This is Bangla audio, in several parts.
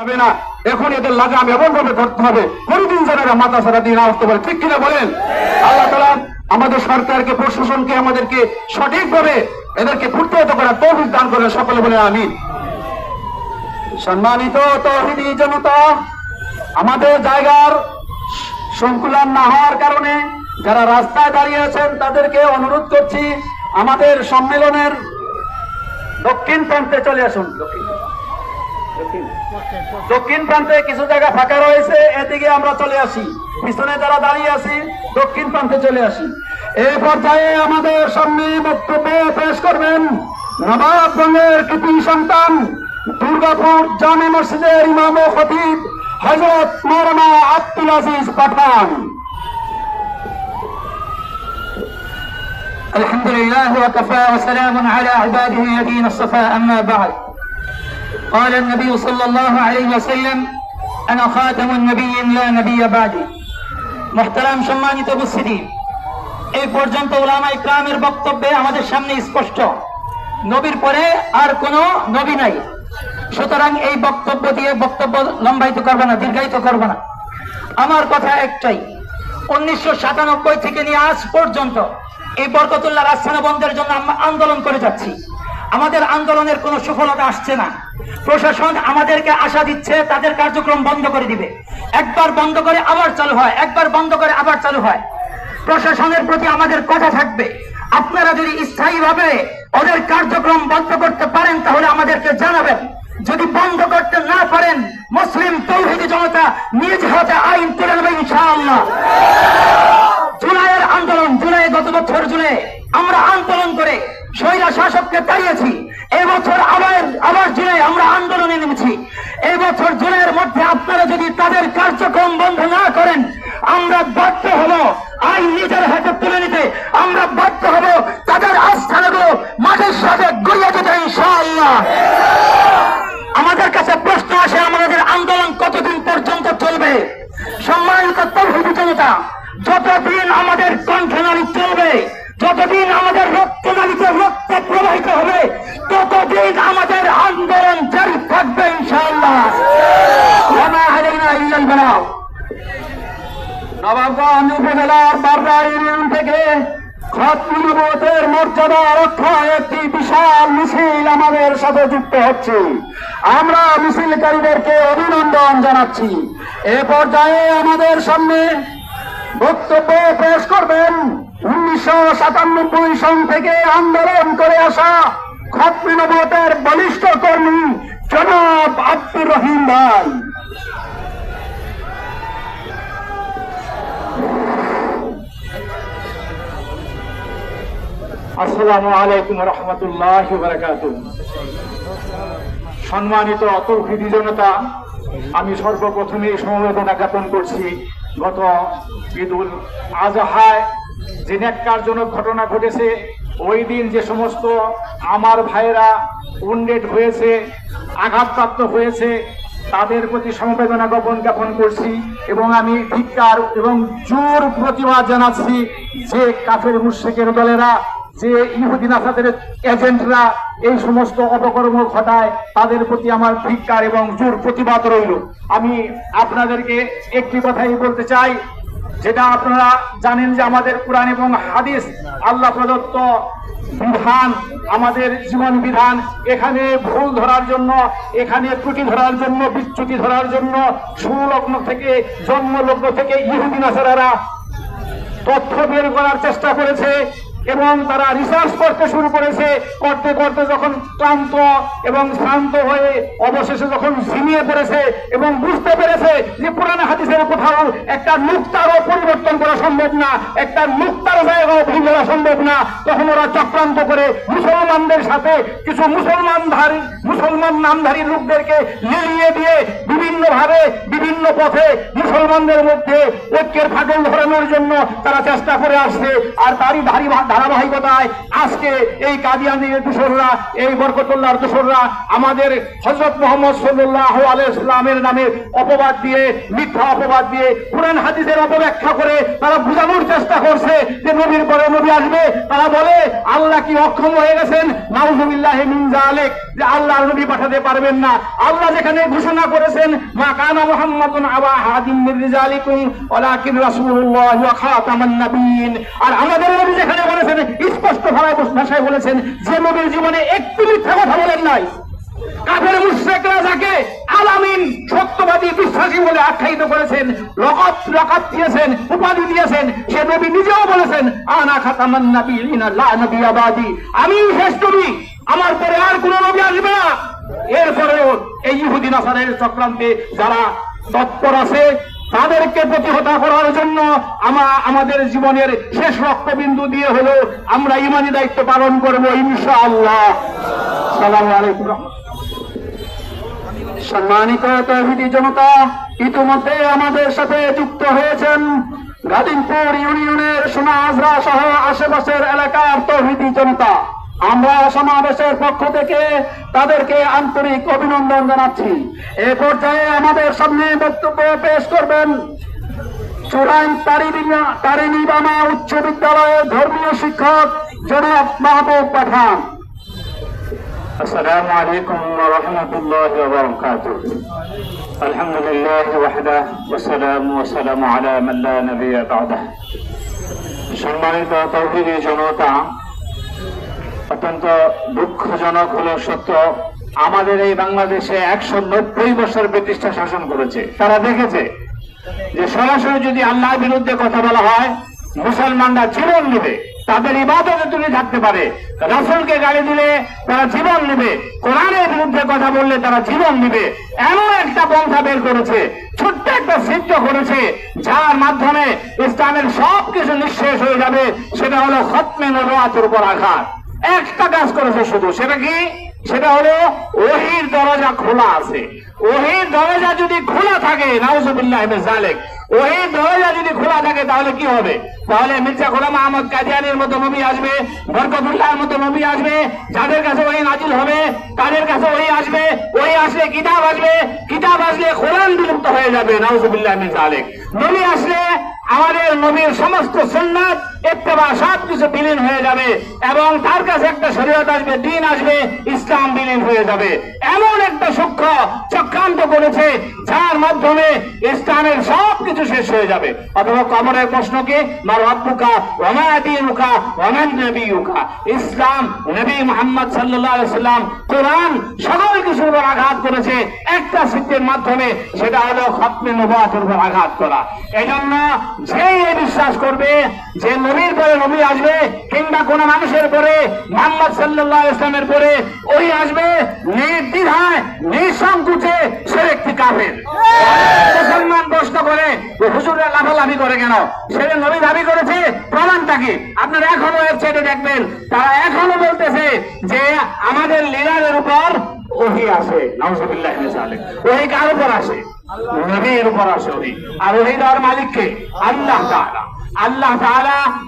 হবে না। এখন এদের লাগাম এমন ভাবে ধরতে হবে। কোনদিন মাথা সারা দিয়ে না আসতে পারে। ঠিক কিনা বলেন? আল্লাহ তালা আমাদের সরকারকে, প্রশাসনকে, আমাদেরকে সঠিকভাবে এদেরকে প্রতিহত করার তৌফিক দান করেন। সকলে বলে আমি সম্মানিত তহিদি জনতা, আমাদের জায়গার সংকুলন না হওয়ার কারণে যারা রাস্তায় দাঁড়িয়ে আছেন, তাদেরকে অনুরোধ করছি, আমাদের সম্মেলনের দক্ষিণ প্রান্তে চলে আসুন। দক্ষিণ দক্ষিণ দক্ষিণ প্রান্তে কিছু জায়গা ফাঁকা রয়েছে এদিকে আমরা চলে আসি পিছনে যারা দাঁড়িয়ে আছি দক্ষিণ প্রান্তে চলে আসি এই পর্যায়ে আমাদের সামনে বক্তব্য পেশ করবেন নবাবগঞ্জের কৃতি সন্তান দুর্গাপুর জামে মসজিদের ইমাম ও খতিব হজরত মৌলানা আব্দুল আজিজ পাঠান الحمد لله وكفى وسلام على عباده الذين اصطفى أما بعد قال النبي صلى الله عليه وسلم أنا خاتم النبي لا نبي بعدي محترم সম্মানিত উপস্থিতি এই পর্যন্ত ওলামা ইকরামের বক্তব্যে আমাদের সামনে স্পষ্ট নবীর পরে আর কোনো নবী নাই সুতরাং এই বক্তব্য দিয়ে বক্তব্য লম্বায়িত করবে না দীর্ঘায়িত করবে না আমার কথা একটাই উনিশশো সাতানব্বই থেকে নিয়ে আজ পর্যন্ত এই বরকতুল্লাহ রাস্তানা বন্ধের জন্য আমরা আন্দোলন করে যাচ্ছি আমাদের আন্দোলনের কোনো সফলতা আসছে না প্রশাসন আমাদেরকে আশা দিচ্ছে, তাদের কার্যক্রম বন্ধ করে দিবে। একবার বন্ধ করে আবার চালু হয়, একবার বন্ধ করে আবার চালু হয়। প্রশাসনের প্রতি আমাদের কথা থাকবে। আপনারা যদি স্থায়ীভাবে ওদের কার্যক্রম বন্ধ করতে পারেন, তাহলে আমাদেরকে জানাবেন। যদি বন্ধ করতে না পারেন, মুসলিম তৌহিদি জনতা নিজ হাতে আইন তুলে নেবে ইনশাআল্লাহ। জুলাইয়ের আন্দোলন, জুলাই গত বছর জুলাই আমরা আন্দোলন করে স্বৈরা শাসককে তাড়িয়েছি জনতা যতদিন আমাদের কণ্ঠনালী চলবে যতদিন আমাদের রক্তনালীতে রক্ত প্রবাহিত হবে, ততদিন আমাদের আন্দোলন জারি থাকবে বালাগ নবাবগঞ্জ উপজেলার বাররা ইউনিয়ন থেকে খতমুনবতের মর্যাদা রক্ষায় একটি বিশাল মিছিল আমাদের সাথে যুক্ত হচ্ছে। আমরা মিছিলকারীদেরকে অভিনন্দন জানাচ্ছি। এ পর্যায়ে আমাদের সামনে বক্তব্য পেশ করবেন উনিশশো সাতানব্বই সন থেকে আন্দোলন করে আসা খতমিনবতের বলিষ্ঠ কর্মী জনাব আব্দুর রহিম ভাই। আসসালামু আলাইকুম রহমতুল্লাহ সম্মানিত তৌহিদি জনতা, আমি সর্বপ্রথমে সমবেদনা জ্ঞাপন করছি গত ঈদুল আজহায় যে ন্যাক্কারজনক ঘটনা ঘটেছে। ওই দিন যে সমস্ত আমার ভাইয়েরা উন্ডেড হয়েছে, আঘাতপ্রাপ্ত হয়েছে, তাদের প্রতি সমবেদনা জ্ঞাপন জ্ঞাপন করছি এবং আমি ধিক্কার এবং জোর প্রতিবাদ জানাচ্ছি যে কাফের মুশ্রিকের দলেরা, যে ইহুদিন আসাদের এজেন্টরা এই সমস্ত অপকর্ম ঘটায় তাদের প্রতি আমার ধিক্কার এবং জোর প্রতিবাদ রইল। আমি আপনাদেরকে একটি কথাই বলতে চাই, যেটা আপনারা জানেন যে আমাদের কোরআন এবং হাদিস আল্লাহ প্রদত্ত বিধান, আমাদের জীবন বিধান। এখানে ভুল ধরার জন্য, এখানে ত্রুটি ধরার জন্য, বিচ্যুতি ধরার জন্য সুলগ্ন থেকে, জন্মলগ্ন থেকে ইহুদিন আসারারা তথ্য বের করার চেষ্টা করেছে। এবং তারা রিসার্চ করতে শুরু করেছে, করতে করতে যখন ক্লান্ত এবং শান্ত হয়ে অবশেষে যখন ঝিমিয়ে পড়েছে এবং বুঝতে পেরেছে যে পুরানো হাদিসের কোথাও একটা মুক্তারও পরিবর্তন করা সম্ভব না, একটা মুক্তার জায়গাও ভুল করা সম্ভব না। তখন ওরা চক্রান্ত করে মুসলমানদের সাথে কিছু মুসলমানধারী, মুসলমান নামধারী লোকদেরকে লিলিয়ে দিয়ে বিভিন্নভাবে, বিভিন্ন পথে মুসলমানদের মধ্যে ঐক্যের ফাটল ধরানোর জন্য তারা চেষ্টা করে আসছে। আর তারই ধারি ধারাবাহিকতায় আজকে এই কাদিয়ানির দোসররা, এই বরকতুল্লাহর দোসররা আমাদের হজরত মোহাম্মদ সাল্লাহ আলাইসলামের নামে অপবাদ দিয়ে, মিথ্যা অপবাদ দিয়ে, কোরআন হাদিসের অপব্যাখ্যা করে তারা বোঝানোর চেষ্টা করছে যে নবীর পরে নবী আসবে। তারা বলে, আল্লাহ কি অক্ষম হয়ে গেছেন? নাউজুবিল্লাহ মিন জালেক যে আল্লাহ নবী পাঠাতে পারবেন না। আল্লাহ যেখানে ঘোষণা করেছেন, মা কানা মুহাম্মাদুন আবা হাদিম মির রিজালিকুম, ওয়ালাকিন রাসূলুল্লাহ ওয়া খাতামান নাবিয়িন। আর আমাদের নবী যেখানে বলেছেন স্পষ্ট ভাষায় ভাষায় বলেছেন, যে নবীর জীবনে একটু মিথ্যা কথা বলেন নাই। কাফের মুশরিকরা যাকে আলামিন সত্যবাদী বিশ্বাসী বলে আখ্যায়িত করেছেন লকব লকব দিয়েছেন, উপাধি দিয়েছেন। সে নবী নিজেও বলেছেন, আনা খাতামান নাবিয়িন, লা নবিয়া বাদি। আমি শেষ নবী, আমার পরে আর কোন নবী আসবে না। এরপরেও এই ইহুদি নাসারের চক্রান্তে যারা তৎপর আছে তাদেরকে প্রতিহত করার জন্য আমরা আমাদের জীবনের শেষ রক্তবিন্দু দিয়ে হলো আমরা ইমানি দায়িত্ব পালন করব, ইনশাআল্লাহ। সালাম আলাইকুম সম্মানিত তৌহিদি জনতা, ইতিমধ্যে আমাদের সাথে যুক্ত হয়েছেন গাদিমপুর ইউনিয়নের সোনাহাজরা সহ আশেপাশের এলাকার তৌহিদি জনতা। আমরা সমাবেশের পক্ষ থেকে তাদেরকে আন্তরিক অভিনন্দন জানাচ্ছি এ পর্যায়ে আমাদের সামনে বক্তব্য পেশ করবেন চূড়াইন তারিণী বামা উচ্চ বিদ্যালয়ের ধর্মীয় শিক্ষক জনাব মাহবুব পাঠান السلام عليكم ورحمة الله وبركاته الحمد لله وحده والسلام والسلام على من لا نبي بعده সম্মানিত তৌহিদি জনতা অত্যন্ত দুঃখজনক হলো সত্য, আমাদের এই বাংলাদেশে একশো নব্বই বছর ব্রিটিশরা শাসন করেছে। তারা দেখেছে যে সরাসরি যদি আল্লাহর বিরুদ্ধে কথা বলা হয়, মুসলমানরা জীবন নেবে, তাদের ইবাদতে তুলে থাকতে পারে। রাসুলকে গালি দিলে তারা জীবন নেবে, কোরআনের বিরুদ্ধে কথা বললে তারা জীবন নেবে। এমন একটা পন্থা বের করেছে, ছোট্ট একটা সিদ্ধ করেছে, যার মাধ্যমে ইসলামের সব কিছু নিঃশেষ হয়ে যাবে, সেটা হলো খতমে নবাতের উপর আঘাত। একটা কাজ করেছে শুধু, সেটা কি? সেটা হলো ওহির দরজা খোলা আছে। ওহির দরজা যদি খোলা থাকে, নাউজুবিল্লাহ জালেক ওহির দরজা যদি খোলা থাকে, তাহলে কি হবে? তাহলে মির্জা গোলাম আহমদ কাদিয়ানির মতো নবী আসবে, বরকতুল্লাহর মতো নবী আসবে। যাদের কাছে ওই নাজিল হবে, তাদের কাছে ওই আসবে। ওই আসলে কিতাব আসবে। কিতাব আসলে কোরআন বিলুপ্ত হয়ে যাবে, নাউজুবিল্লাহ জালেক নবী আসলে আমাদের নবীর সমস্ত সুন্নাত ইত্তেবা সব কিছু বিলীন হয়ে যাবে এবং তার কাছে একটা শরীয়ত আসবে, দিন আসবে, ইসলাম বিলীন হয়ে যাবে। এমন একটা সূক্ষ্ম চক্রান্ত করেছে যার মাধ্যমে ইসলামের সব কিছু শেষ হয়ে যাবে। অথবা কবরের প্রশ্নকে ইসলাম, নবী মুহাম্মদ সাল্লাম কোরআন সকল কিছুর উপর আঘাত করেছে। একটা সিদ্ধের মাধ্যমে, সেটা হলো খতমে নবুয়াতের উপর আঘাত করা। এজন্য যে এই বিশ্বাস করবে, যে নবীর পরে নবী আসবে, কিংবা কোন মানুষের পরে, মোহাম্মদ আলাইহি ইসলামের পরে, ওই আসবে নির্দ্বিধায়, নিঃসংকোচে সে একটি কাফের। যে হুজুররা লাফালাফি করে কেন? সেটা নবী দাবি করেছে, প্রমাণটা কি? আপনারা এখনও ওয়েবসাইটে দেখবেন, তারা এখনও বলতেছে যে আমাদের লিডারের উপর ওহি আসে। ওহি কার উপর আসে? নবীর উপর আসে ওহি। আর ওহি মালিককে আল্লাহ আল্লাহ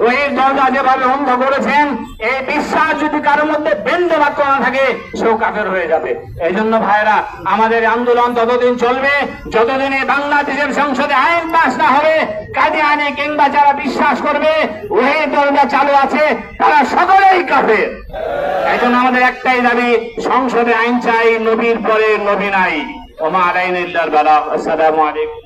ওই দরজা যেভাবে বন্ধ করেছেন এই বিশ্বাস যদি কারোর মধ্যে বেন্দ বাক্য না থাকে, সেও কাফের হয়ে যাবে। এই জন্য ভাইরা আমাদের আন্দোলন ততদিন চলবে, যতদিন এই বাংলাদেশের সংসদে আইন পাস না হবে কাজে আনে কিংবা যারা বিশ্বাস করবে, ওই দরজা চালু আছে, তারা সকলেই কাফের। এই জন্য আমাদের একটাই দাবি, সংসদে আইন চাই, নবীর পরে নবী নাই। ওমা আলাইন ইল্লাল বালাগ আসসালামু আলাইকুম।